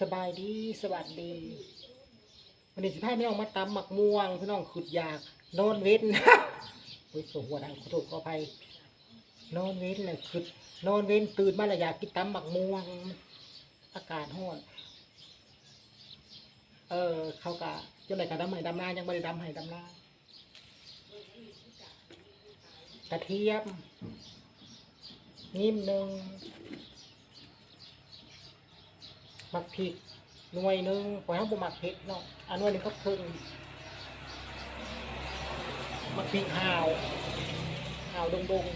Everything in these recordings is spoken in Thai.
สบายดีสวัสดีวันนี้สิพาพี่น้องมาตำหมักม่วงพี่น้องขุดยากนอนเว้นโอ้ยหัวดังขอโทษขออภัยนอนเว้นเลยคือนอนเว้นตื่นมาแล้วอยากกินตำหมักม่วง อากาศร้อนเออเขากะจังไดกะดำให้ดำนายังไม่ได้ดำให้ดำนากระเทียมนิ่มหนึ่ง มักพริกหน่วยหนึ่งปล่อให้บุหมักเผ็ดเนาะอันหน่วยหนึงก็ครึ่งหมักพริกห่าวห่าวดงดง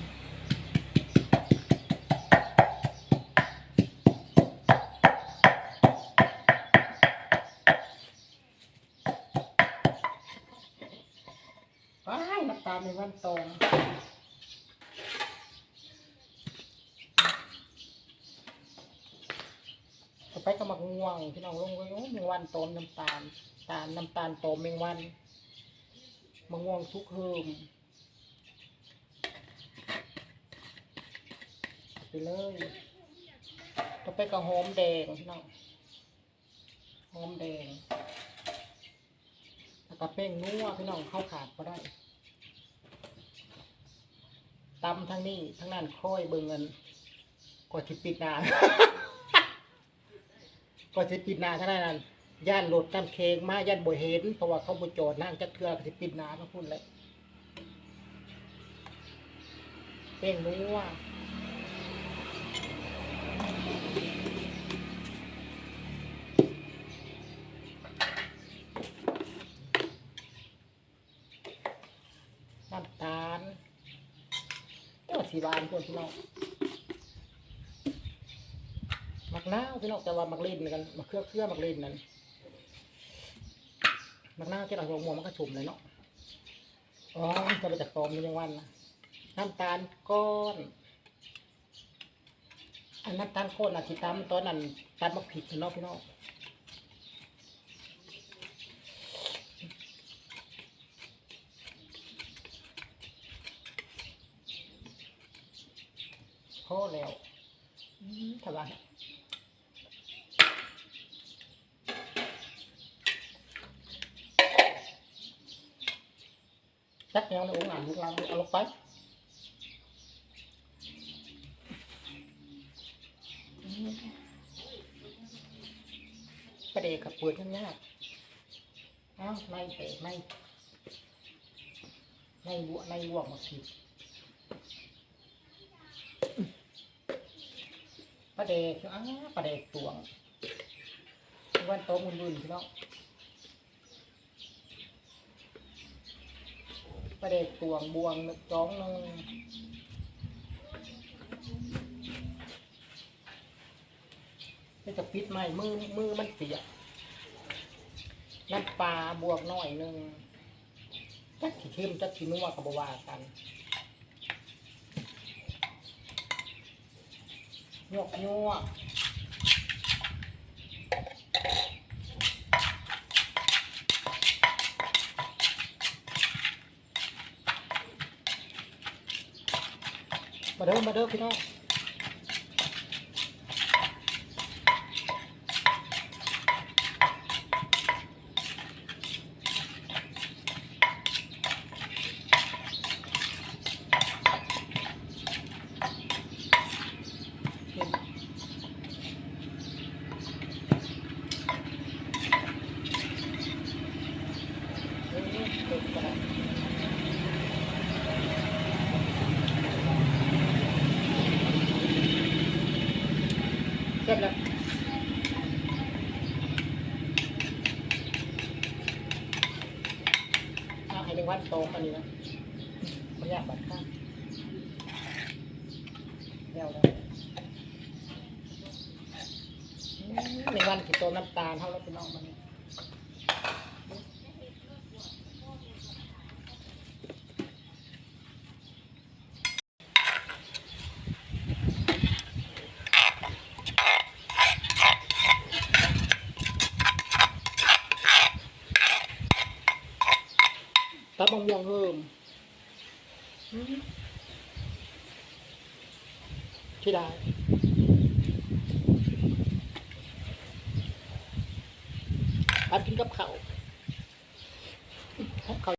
ว้ายน้ำตาลในวันตองต่อไปก็ห ม่วงพี่น้องลงไว้โอ้แมงวันต้มน้ำตาลตาลน้ำตาลต้มแมงวันมะม่วงสุกเฮิมไปเลยต่อไปก็หอมแดงพี่น้องหอมแดงแล้วก็เป้งนัวพี่น้องเข้าขาดก็ได้ตำทั้งนี้ทั้งนั้นค่อยเบิ่งเงินกว่าสิปิดนาน กว่าสิปิดหนาเท่านั้นย่านรถน้ำเค้งมาย่านบ่เห็นเพราะว่าเขาบ่จอดนั่งจักเทือก็สิปิดหนาก็พูดเลยเป้งนัวน้ำตาลเจ้าสีหวานพวกพี่น้อง มักนาวพี่น้องแต่ว่ามักเล่นกันมักเครือเครือมักเล่นนั่นมักนาวที่เราหัวหมูมันก็ชุ่มเลยเนาะอ๋อจะไปจากตอมมันยังวันนะน้ำตาลก้อนอันน้ำตาลก้อนอะที่ตำตอนนั้นตำมักผิดเนาะพี่น้องพอแล้วอืมทำ ทักแนวในองค์อ่านลูกเราเอาลงไปประเดกกับปิดยังยากเอ้าในเตะในในบวในบวกมาผิประเดกอ้าประเดกตวงวันโตมุนบุนพี่น้อง ประเด็กตวงบวงจ้องนึงนี่จะปิดไหมมือมือมันเสียน้ำปลาบวกหน่อยหนึ่งจักขี้เข้มจักขี้นัวกับบวากันยกยัว เด้อมาเด้อพี่น้องเออเปิดกระดาษ เสร็จแล้วเอาให้ในวัดโตมันนี้นะมันยากบัดข้างเดี๋ยวแล้วอืมในวันกี่ตัวน้ำตาลเท่าแล้วพี่น้องมัน นี่ตับมะม่วงเพิ่มอืมที่ได้อันกินกับเขาวกับเขาว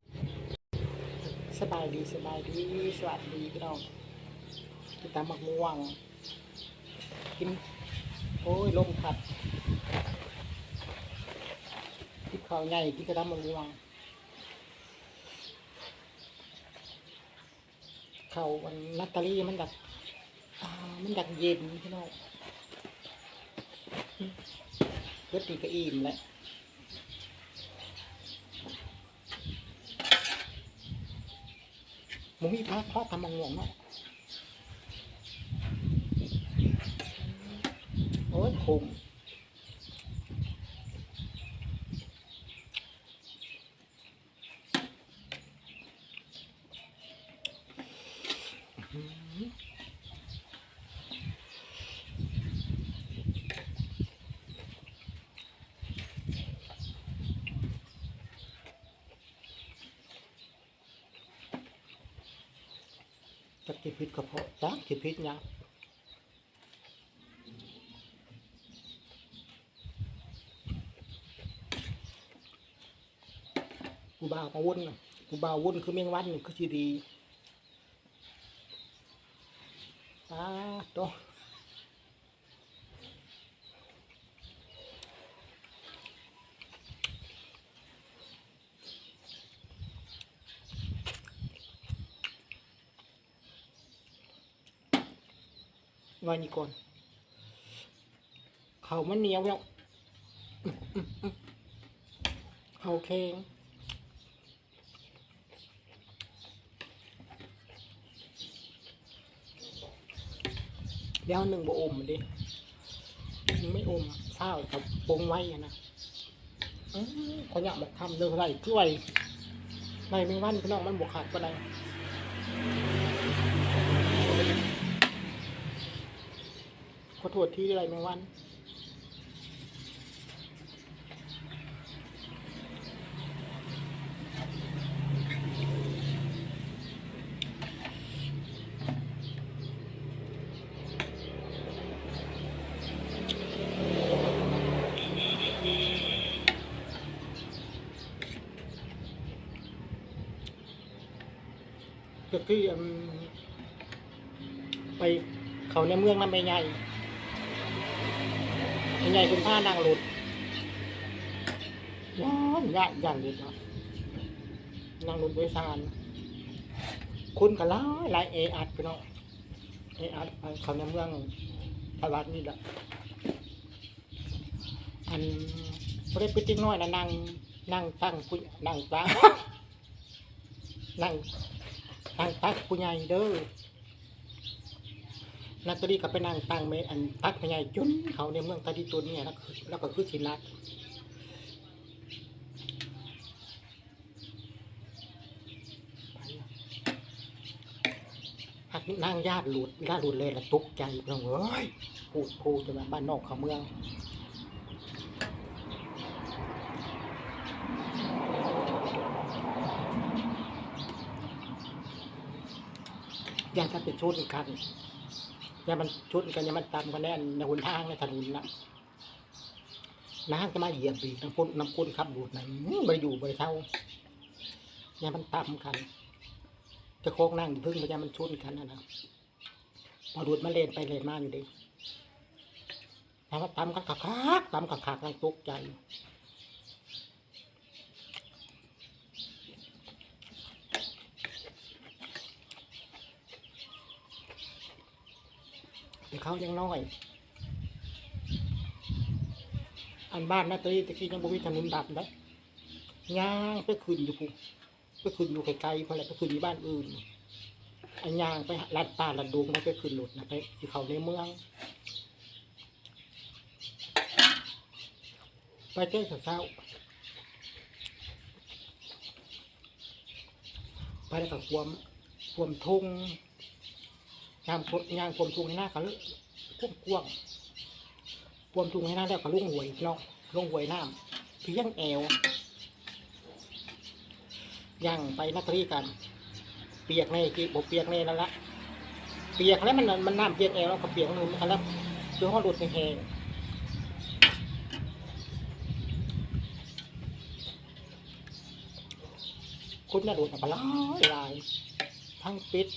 สบายดีสบายดีสวัสดีพี่น้องกินตามมักม่วงกินโอ้ยลมพัดกินข้าวใหญ่กินกระดำมักม่วง เขาวันนัตตาลี่มันดักมันดักเย็นพี่น้องเพื่อตีก็อิ่มแล้วหมูมีพักเพราะทำมังงวงเนาะโอ้ยคุ้ม จักินพิษกระเพาะจักกินพิษเนี่ยกูบ่าวมาวุ่นกูบ่าววุ่นคือเมงวันนี่คือชีดีอ่าโต ว้นี่ก่อนเขามันเหนียวแล้วอื้อเขาเค็งเดี๋ยวหนึ่งบ่อมดิมันไม่อมข้าวกับปงไว้นะขออยากมาทำเรื่องอะไรคือไว้ในแมงวันพี่น้องมันบวกขาดปานใด ขอโทษที่อะไรแมงวัน ก็คือไปเขาในเมืองนั้นไม่ใหญ่ ไม่ใหญ่คุณผ้านั่งรถว้าวใหญ่อย่างเดียวเนาะนั่งรถโดยสารคนก็หลายหลายเออัดไปเนาะเออัดไปเขาในเมืองตลาดนี่แหละอันบ่ได้ไปติ๊กน้อยนะนั่งนั่งตั้งผู้นั่งตั้งนั่งตั้งตักผู้ใหญ่เด้อ นักตรีก็ไปนั่งตั้งเมอันตักผู้ใหญ่จนเขาในเมืองตาดีตัวนี้แล้วแล้วก็คือชินรักหักนั่งญาติหลุดญาติหลุดเลยละตกใจน้องเอ้ยพูดพูดจะมาบ้านนอกเขาเมืองอยากจะไปชนกั เนอย่ามันชุนกันอย่ามันตามกันแน่นในหนทางในถนนนะน้ำจะมาเหยียบอีกน้ำพ่นน้ำพ่นขับดูดนะอื้อไปอยู่ไปเท่าอย่ามันตามกันจะโค้งนั่งพึ่งไปอย่ามันชุนกันนะนะพอดูดมาเลนไปเลนมาอยู่ดิถ้ว่าตามกันขักคักตามขักคักนั่งตกใจ เขายังน้อย อันบ้านนาตีตะกี้ยังบ่มีถนนดับได้ย่างไปขึ้นอยู่พุไปขึ้นอยู่ไกลๆเพราะอะไรไปขึ้นอยู่บ้านอื่นอันย่างไปลัดป่าลัดดงแล้วไปขึ้นรถนะไปที่เขาในเมืองไปเจ้าเช้าไปแล้วก็ความความทง ยางยางพรมทุงในหน้าเขาลุกกว้งกว้ามทุงในหน้าแล้วก็ลุงหวยเนาะลุงหวยน้ำเพียงแอวย่างไปนักรีกัน เปียกในกีบเปียกในนั่นละเปียกแล้วมันมันน้ำเปียกแอวแล้วก็เปียกนู่นแล้วเพื่อห้องรถแหงคุณน่าะโดนอับลาลาย ทั้งปิด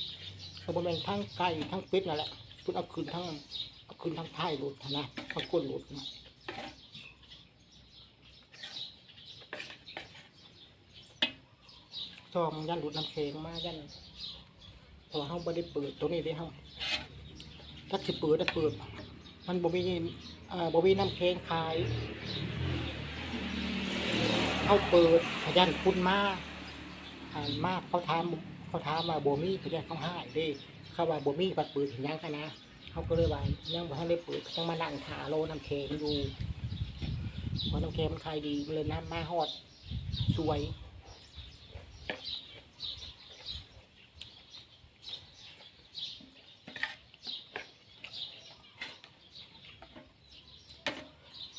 กระบวนการทั้งไก่ทั้งเป็ดนั่นแหละคุณเอาคืนทั้งเอาคืนทั้งท้ายโหลดนะทั้งก้นโหลดนะซองยันหลุดน้ำเค็งมายันเพราะว่าเขาไม่ได้เปิดตัวนี้ได้เขาถ้าจะเปิดจะเปิด มันบ่มีอ่าบ่มีน้ำเค็งขายเขาเปิดยันคุณมาอ่านมากเขาถาม เขาถามว่าบ่มีพยันเขาให้เด้เขาว่าโบมี่ปัดปิดถึงยังกันนะเขาก็เลยว่ายังบ่ทันได้เปิดต้องมานั่งถาโลน้ำเค็งอยู่เพราะน้ำเค็งมันขายดีเลยน้ำมาฮอดสวย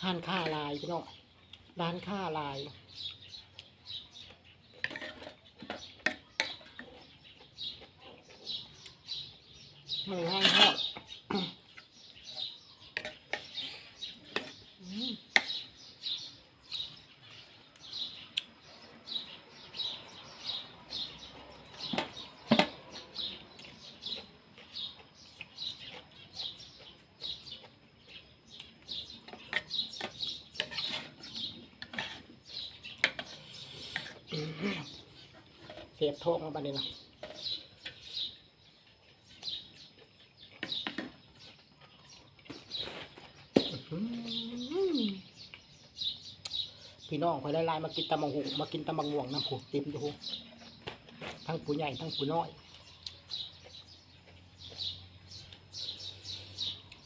ร้านค้าลายพี่น้องร้านค้าลาย มันร้านทอดเสียบทองมาบันนี้นะอื้อหือ พี่น้องคอยไล่ๆมากินตะบังหุงมากินตะบังม่วงน้ำผูเต็มอยู่หูทั้งผู้ใหญ่ทั้งผู้น้อย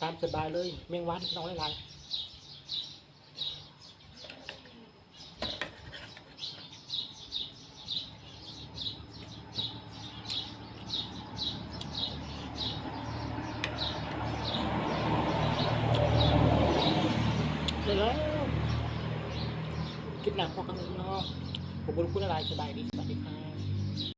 ตามสบายเลยเมียงวันน้องไล่ๆ